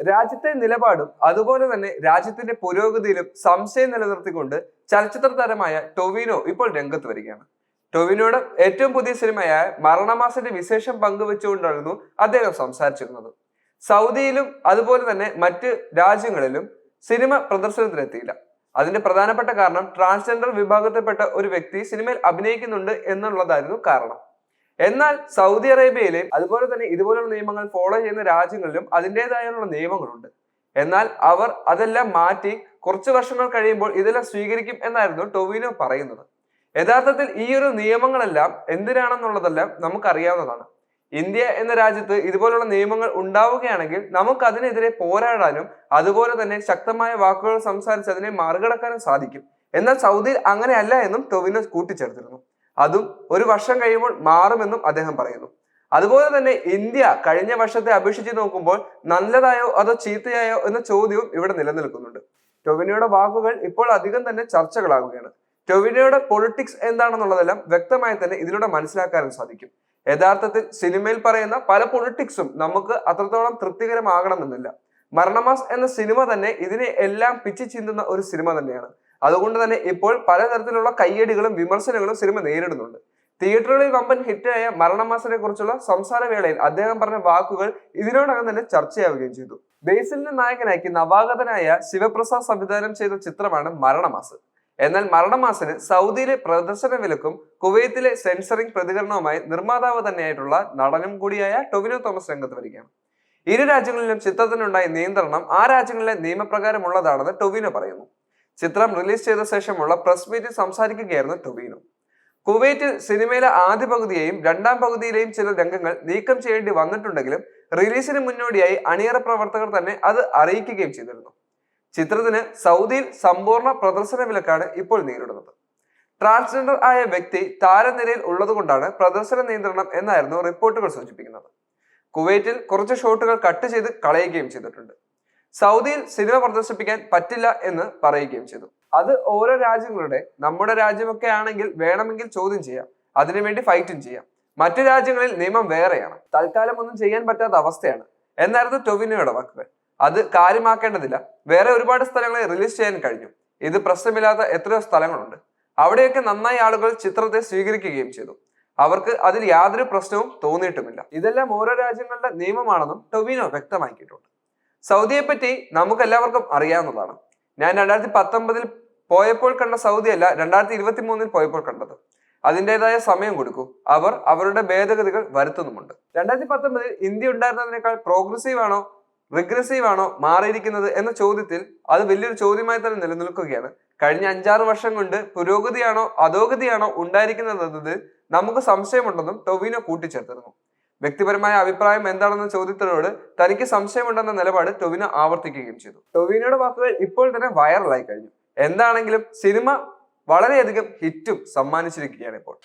രാജ്യത്തെ നിലപാടും അതുപോലെ തന്നെ രാജ്യത്തിന്റെ പുരോഗതിയിലും സംശയം നിലനിർത്തിക്കൊണ്ട് ചലച്ചിത്ര താരമായ ടൊവിനോ ഇപ്പോൾ രംഗത്ത് വരികയാണ്. ടൊവിനോയുടെ ഏറ്റവും പുതിയ സിനിമയായ മരണമാസന്റെ വിശേഷം പങ്കുവെച്ചുകൊണ്ടായിരുന്നു അദ്ദേഹം സംസാരിച്ചിരുന്നത്. സൗദിയിലും അതുപോലെ തന്നെ മറ്റ് രാജ്യങ്ങളിലും സിനിമ പ്രദർശനത്തിനെത്തിയില്ല. അതിന്റെ പ്രധാനപ്പെട്ട കാരണം ട്രാൻസ്ജെൻഡർ വിഭാഗത്തിൽപ്പെട്ട ഒരു വ്യക്തി സിനിമയിൽ അഭിനയിക്കുന്നുണ്ട് എന്നുള്ളതായിരുന്നു കാരണം. എന്നാൽ സൗദി അറേബ്യയിലെ അതുപോലെ തന്നെ ഇതുപോലുള്ള നിയമങ്ങൾ ഫോളോ ചെയ്യുന്ന രാജ്യങ്ങളിലും അതിന്റെതായുള്ള നിയമങ്ങളുണ്ട്. എന്നാൽ അവർ അതെല്ലാം മാറ്റി കുറച്ച് വർഷങ്ങൾ കഴിയുമ്പോൾ ഇതെല്ലാം സ്വീകരിക്കും എന്നായിരുന്നു ടൊവിനോ പറയുന്നത്. യഥാർത്ഥത്തിൽ ഈ ഒരു നിയമങ്ങളെല്ലാം എന്തിനാണെന്നുള്ളതെല്ലാം നമുക്കറിയാവുന്നതാണ്. ഇന്ത്യ എന്ന രാജ്യത്ത് ഇതുപോലുള്ള നിയമങ്ങൾ ഉണ്ടാവുകയാണെങ്കിൽ നമുക്ക് അതിനെതിരെ പോരാടാനും അതുപോലെ തന്നെ ശക്തമായ വാക്കുകൾ സംസാരിച്ച് അതിനെ മറികടക്കാനും സാധിക്കും. എന്നാൽ സൗദിയിൽ അങ്ങനെയല്ല എന്നും ടൊവിനോ കൂട്ടിച്ചേർത്തിരുന്നു. അതും ഒരു വർഷം കഴിയുമ്പോൾ മാറുമെന്നും അദ്ദേഹം പറയുന്നു. അതുപോലെ തന്നെ ഇന്ത്യ കഴിഞ്ഞ വർഷത്തെ അപേക്ഷിച്ച് നോക്കുമ്പോൾ നല്ലതായോ അതോ ചീത്തയായോ എന്ന ചോദ്യവും ഇവിടെ നിലനിൽക്കുന്നുണ്ട്. ടൊവിനോയുടെ വാക്കുകൾ ഇപ്പോൾ അധികം തന്നെ ചർച്ചകളാകുകയാണ്. ടൊവിനോയുടെ പൊളിറ്റിക്സ് എന്താണെന്നുള്ളതെല്ലാം വ്യക്തമായി തന്നെ ഇതിലൂടെ മനസ്സിലാക്കാനും സാധിക്കും. യഥാർത്ഥത്തിൽ സിനിമയിൽ പറയുന്ന പല പൊളിറ്റിക്സും നമുക്ക് അത്രത്തോളം തൃപ്തികരമാകണമെന്നില്ല. മരണമാസ് എന്ന സിനിമ തന്നെ ഇതിനെ എല്ലാം പിച്ചി ചിന്തുന്ന ഒരു സിനിമ തന്നെയാണ്. അതുകൊണ്ട് തന്നെ ഇപ്പോൾ പലതരത്തിലുള്ള കയ്യടികളും വിമർശനങ്ങളും സിനിമ നേരിടുന്നുണ്ട്. തിയേറ്ററുകളിൽ വമ്പൻ ഹിറ്റായ മരണമാസനെ കുറിച്ചുള്ള സംസാരവേളയിൽ അദ്ദേഹം പറഞ്ഞ വാക്കുകൾ ഇതിനോടകം തന്നെ ചർച്ചയാവുകയും ചെയ്തു. ബേസിലിനെ നായകനാക്കി നവാഗതനായ ശിവപ്രസാദ് സംവിധാനം ചെയ്ത ചിത്രമാണ് മരണമാസ്. എന്നാൽ മരണമാസിന് സൗദിയിലെ പ്രദർശന വിലക്കും കുവൈത്തിലെ സെൻസറിംഗ് പ്രതികരണവുമായി നിർമ്മാതാവ് തന്നെയായിട്ടുള്ള നടനും കൂടിയായ ടൊവിനോ തോമസ് രംഗത്ത് വരികയാണ്. ഇരു രാജ്യങ്ങളിലും ചിത്രത്തിനുണ്ടായ നിയന്ത്രണം ആ രാജ്യങ്ങളിലെ നിയമപ്രകാരമുള്ളതാണെന്ന് ടൊവിനോ പറയുന്നു. ചിത്രം റിലീസ് ചെയ്ത ശേഷമുള്ള പ്രസ് മീറ്റിൽ സംസാരിക്കുകയായിരുന്നു ടൊവിനോ. കുവൈറ്റിൽ സിനിമയിലെ ആദ്യ പകുതിയെയും രണ്ടാം പകുതിയിലെയും ചില രംഗങ്ങൾ നീക്കം ചെയ്യേണ്ടി വന്നിട്ടുണ്ടെങ്കിലും റിലീസിന് മുന്നോടിയായി അണിയറ പ്രവർത്തകർ തന്നെ അത് അറിയിക്കുകയും ചെയ്തിരുന്നു. ചിത്രത്തിന് സൗദിയിൽ സമ്പൂർണ പ്രദർശന വിലക്കാണ് ഇപ്പോൾ നേരിടുന്നത്. ട്രാൻസ്ജെൻഡർ ആയ വ്യക്തി താരനിരയിൽ ഉള്ളതുകൊണ്ടാണ് പ്രദർശന നിയന്ത്രണം എന്നായിരുന്നു റിപ്പോർട്ടുകൾ സൂചിപ്പിക്കുന്നത്. കുവൈറ്റിൽ കുറച്ച് ഷോട്ടുകൾ കട്ട് ചെയ്ത് കളയുകയും ചെയ്തിട്ടുണ്ട്. സൗദിയിൽ സിനിമ പ്രദർശിപ്പിക്കാൻ പറ്റില്ല എന്ന് പറയുകയും ചെയ്തു. അത് ഓരോ രാജ്യങ്ങളുടെ നമ്മുടെ രാജ്യമൊക്കെ ആണെങ്കിൽ വേണമെങ്കിൽ ചോദ്യം ചെയ്യാം അതിനുവേണ്ടി ഫൈറ്റും ചെയ്യാം. മറ്റു രാജ്യങ്ങളിൽ നിയമം വേറെയാണ്. തൽക്കാലം ഒന്നും ചെയ്യാൻ പറ്റാത്ത അവസ്ഥയാണ്. എന്നായിരുന്നു ടൊവിനോയുടെ വാക്കുകൾ. അത് കാര്യമാക്കേണ്ടതില്ല. വേറെ ഒരുപാട് സ്ഥലങ്ങളെ റിലീസ് ചെയ്യാൻ കഴിഞ്ഞു. ഇത് പ്രശ്നമില്ലാത്ത എത്രയോ സ്ഥലങ്ങളുണ്ട്. അവിടെയൊക്കെ നന്നായി ആളുകൾ ചിത്രത്തെ സ്വീകരിക്കുകയും ചെയ്തു. അവർക്ക് അതിൽ യാതൊരു പ്രശ്നവും തോന്നിയിട്ടുമില്ല. ഇതെല്ലാം ഓരോ രാജ്യങ്ങളുടെ നിയമമാണെന്നും ടൊവിനോ വ്യക്തമാക്കിയിട്ടുണ്ട്. സൗദിയെ പറ്റി നമുക്ക് എല്ലാവർക്കും അറിയാവുന്നതാണ്. ഞാൻ രണ്ടായിരത്തി പത്തൊമ്പതിൽ പോയപ്പോൾ കണ്ട സൗദി അല്ല രണ്ടായിരത്തി ഇരുപത്തി മൂന്നിൽ പോയപ്പോൾ കണ്ടത്. അതിന്റെതായ സമയം കൊടുക്കൂ. അവർ അവരുടെ ഭേദഗതികൾ വരുത്തുന്നുമുണ്ട്. രണ്ടായിരത്തി പത്തൊമ്പതിൽ ഇന്ത്യ ഉണ്ടായിരുന്നതിനേക്കാൾ പ്രോഗ്രസീവ് ആണോ റിഗ്രസീവ് ആണോ മാറിയിരിക്കുന്നത് എന്ന ചോദ്യത്തിൽ അത് വലിയൊരു ചോദ്യമായി തന്നെ നിലനിൽക്കുകയാണ്. കഴിഞ്ഞ അഞ്ചാറ് വർഷം കൊണ്ട് പുരോഗതിയാണോ അധോഗതിയാണോ ഉണ്ടായിരിക്കുന്നത് നമുക്ക് സംശയമുണ്ടെന്നും ടൊവിനോ കൂട്ടിച്ചേർത്തിരുന്നു. വ്യക്തിപരമായ അഭിപ്രായം എന്താണെന്ന ചോദ്യത്തിനോട് തനിക്ക് സംശയമുണ്ടെന്ന നിലപാട് ടൊവിനോ ആവർത്തിക്കുകയും ചെയ്തു. ടൊവിനോയുടെ വാക്കുകൾ ഇപ്പോൾ തന്നെ വൈറലായി കഴിഞ്ഞു. എന്താണെങ്കിലും സിനിമ വളരെയധികം ഹിറ്റും സമ്മാനിച്ചിരിക്കുകയാണ് ഇപ്പോൾ.